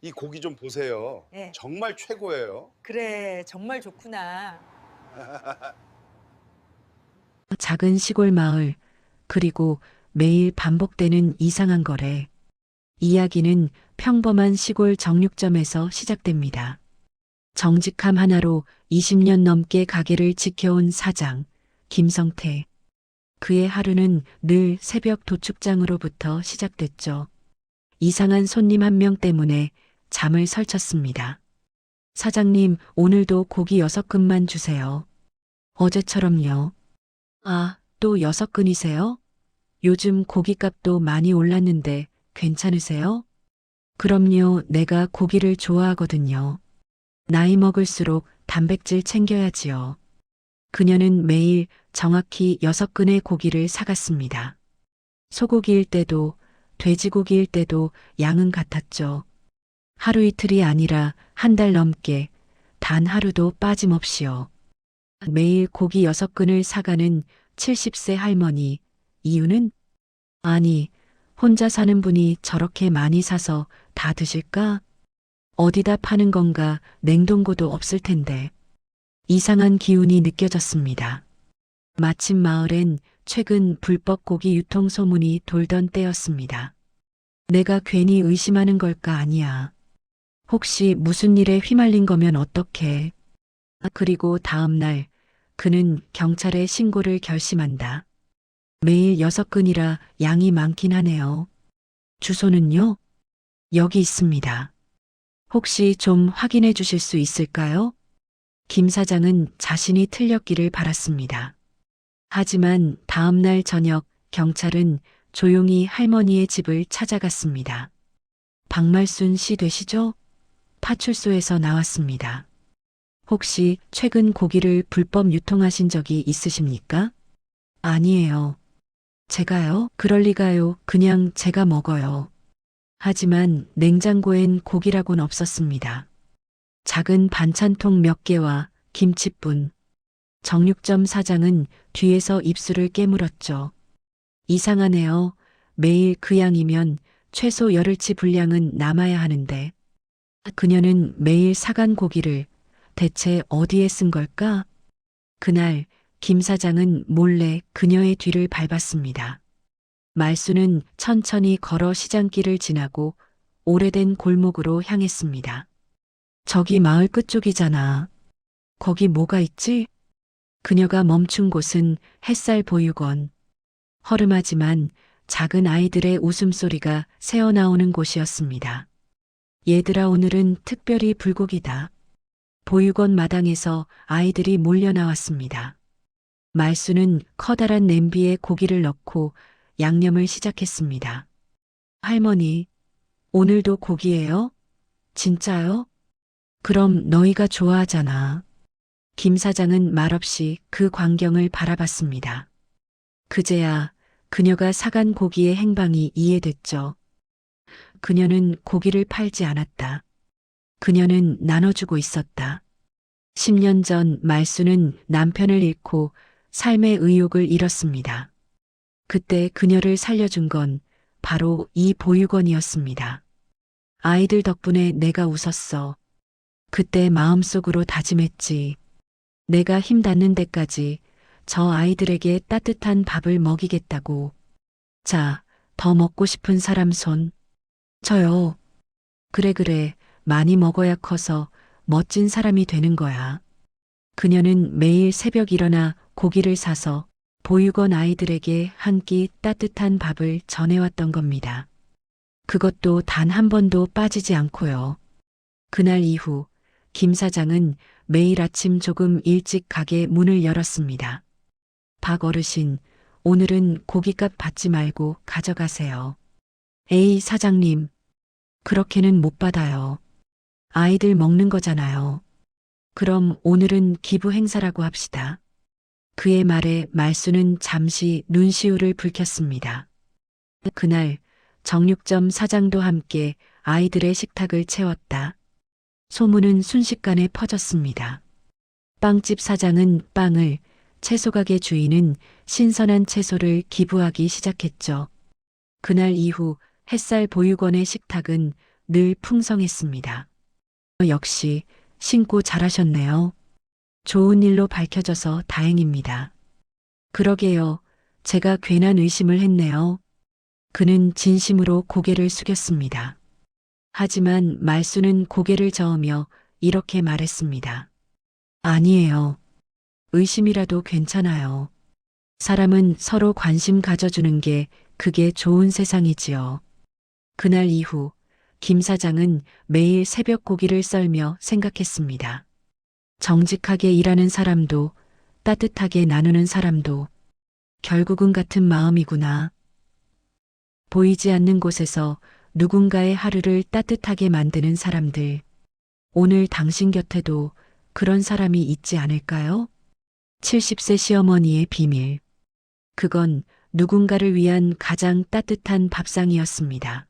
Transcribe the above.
이 고기 좀 보세요. 네. 정말 최고예요. 그래, 정말 좋구나. 작은 시골 마을, 그리고 매일 반복되는 이상한 거래. 이야기는 평범한 시골 정육점에서 시작됩니다. 정직함 하나로 20년 넘게 가게를 지켜온 사장, 김성태. 그의 하루는 늘 새벽 도축장으로부터 시작됐죠. 이상한 손님 한 명 때문에 잠을 설쳤습니다. 사장님, 오늘도 고기 여섯 근만 주세요. 어제처럼요. 아, 또 여섯 근이세요? 요즘 고기값도 많이 올랐는데 괜찮으세요? 그럼요, 내가 고기를 좋아하거든요. 나이 먹을수록 단백질 챙겨야지요. 그녀는 매일 정확히 여섯 근의 고기를 사갔습니다. 소고기일 때도 돼지고기일 때도 양은 같았죠. 하루 이틀이 아니라 한 달 넘게 단 하루도 빠짐없이요. 매일 고기 여섯 근을 사가는 70세 할머니. 이유는? 아니, 혼자 사는 분이 저렇게 많이 사서 다 드실까? 어디다 파는 건가 냉동고도 없을 텐데. 이상한 기운이 느껴졌습니다. 마침 마을엔 최근 불법 고기 유통 소문이 돌던 때였습니다. 내가 괜히 의심하는 걸까 아니야. 혹시 무슨 일에 휘말린 거면 어떡해. 그리고 다음 날 그는 경찰에 신고를 결심한다. 매일 여섯 근이라 양이 많긴 하네요. 주소는요? 여기 있습니다. 혹시 좀 확인해 주실 수 있을까요? 김 사장은 자신이 틀렸기를 바랐습니다. 하지만 다음 날 저녁 경찰은 조용히 할머니의 집을 찾아갔습니다. 박말순 씨 되시죠? 파출소에서 나왔습니다. 혹시 최근 고기를 불법 유통하신 적이 있으십니까? 아니에요. 제가요? 그럴 리가요. 그냥 제가 먹어요. 하지만 냉장고엔 고기라곤 없었습니다. 작은 반찬통 몇 개와 김치뿐. 정육점 사장은 뒤에서 입술을 깨물었죠. 이상하네요. 매일 그 양이면 최소 열흘치 분량은 남아야 하는데. 그녀는 매일 사간 고기를 대체 어디에 쓴 걸까? 그날 김 사장은 몰래 그녀의 뒤를 밟았습니다. 말수는 천천히 걸어 시장길을 지나고 오래된 골목으로 향했습니다. 저기 마을 끝쪽이잖아. 거기 뭐가 있지? 그녀가 멈춘 곳은 햇살 보육원. 허름하지만 작은 아이들의 웃음소리가 새어나오는 곳이었습니다. 얘들아 오늘은 특별히 불고기다. 보육원 마당에서 아이들이 몰려 나왔습니다. 말수는 커다란 냄비에 고기를 넣고 양념을 시작했습니다. 할머니, 오늘도 고기예요? 진짜요? 그럼 너희가 좋아하잖아. 김 사장은 말없이 그 광경을 바라봤습니다. 그제야 그녀가 사간 고기의 행방이 이해됐죠. 그녀는 고기를 팔지 않았다. 그녀는 나눠주고 있었다. 10년 전 말수는 남편을 잃고 삶의 의욕을 잃었습니다. 그때 그녀를 살려준 건 바로 이 보육원이었습니다. 아이들 덕분에 내가 웃었어. 그때 마음속으로 다짐했지. 내가 힘 닿는 데까지 저 아이들에게 따뜻한 밥을 먹이겠다고. 자, 더 먹고 싶은 사람 손. 저요. 그래, 그래. 많이 먹어야 커서 멋진 사람이 되는 거야. 그녀는 매일 새벽 일어나 고기를 사서 보육원 아이들에게 한 끼 따뜻한 밥을 전해왔던 겁니다. 그것도 단 한 번도 빠지지 않고요. 그날 이후 김 사장은 매일 아침 조금 일찍 가게 문을 열었습니다. 박 어르신, 오늘은 고깃값 받지 말고 가져가세요. 에이, 사장님. 그렇게는 못 받아요. 아이들 먹는 거잖아요. 그럼 오늘은 기부 행사라고 합시다. 그의 말에 말수는 잠시 눈시울을 붉혔습니다. 그날 정육점 사장도 함께 아이들의 식탁을 채웠다. 소문은 순식간에 퍼졌습니다. 빵집 사장은 빵을, 채소가게 주인은 신선한 채소를 기부하기 시작했죠. 그날 이후 햇살 보육원의 식탁은 늘 풍성했습니다. 역시 신고 잘하셨네요. 좋은 일로 밝혀져서 다행입니다. 그러게요. 제가 괜한 의심을 했네요. 그는 진심으로 고개를 숙였습니다. 하지만 말수는 고개를 저으며 이렇게 말했습니다. 아니에요. 의심이라도 괜찮아요. 사람은 서로 관심 가져주는 게 그게 좋은 세상이지요. 그날 이후 김 사장은 매일 새벽 고기를 썰며 생각했습니다. 정직하게 일하는 사람도 따뜻하게 나누는 사람도 결국은 같은 마음이구나. 보이지 않는 곳에서 누군가의 하루를 따뜻하게 만드는 사람들. 오늘 당신 곁에도 그런 사람이 있지 않을까요? 70세 시어머니의 비밀. 그건 누군가를 위한 가장 따뜻한 밥상이었습니다.